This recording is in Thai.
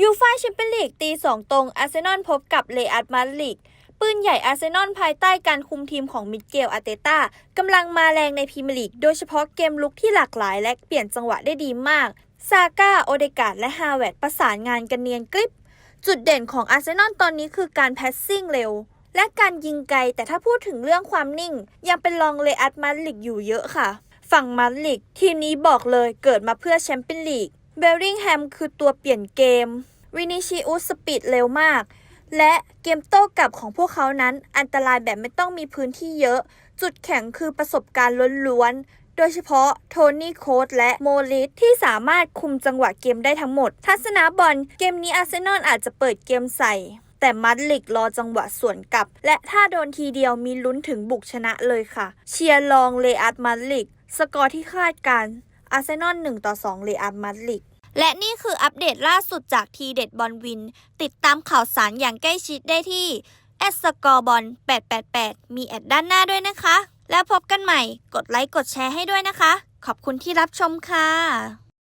ยูฟ่าแชมเปี้ยนลีกตีสองตรงอาร์เซนอลพบกับเลอัดมาดริดปืนใหญ่อาร์เซนอลภายใต้การคุมทีมของมิเกลอาเตต้ากำลังมาแรงในพรีเมียร์ลีก โดยเฉพาะเกมลุกที่หลากหลายและเปลี่ยนจังหวะได้ดีมาก ซาก้า โอเดกาดและฮาเวดประสานงานกันเนียนกริบ จุดเด่นของอาร์เซนอลตอนนี้คือการแพสซิ่งเร็ว และการยิงไกล แต่ถ้าพูดถึงเรื่องความนิ่ง ยังเป็นรองเลอัดมาดริดอยู่เยอะค่ะ ฝั่งมาดริดทีมนี้บอกเลยเกิดมาเพื่อแชมเปี้ยนลีก เบลลิงแฮมคือตัวเปลี่ยนเกม วินิชิอุสสปีดเร็วมาก และเกมโต้กลับของพวกเขานั้นอันตรายแบบไม่ต้องมีพื้นที่เยอะ จุดแข็งคือประสบการณ์ล้วนๆโดยเฉพาะโทนี่โคสและโมลิสที่สามารถคุมจังหวะเกมได้ทั้งหมด ทัศนาบอลเกมนี้อาร์เซนอลอาจจะเปิดเกมใส่ แต่มัดลิกรอจังหวะสวนกลับ และถ้าโดนทีเดียวมีลุ้นถึงบุกชนะเลยค่ะ เชียร์ลองเลอัดมัดลิก สกอร์ที่คาดการณ์ อาร์เซนอล1ต่อ2เลอัดมัดลิกและนี่คืออัปเดตล่าสุดจากทีเด็ดบอลวิน ติดตามข่าวสารอย่างใกล้ชิดได้ที่แอดสกอร์บอล888 มีแอดด้านหน้าด้วยนะคะ แล้วพบกันใหม่ กดไลค์กดแชร์ให้ด้วยนะคะ ขอบคุณที่รับชมค่ะ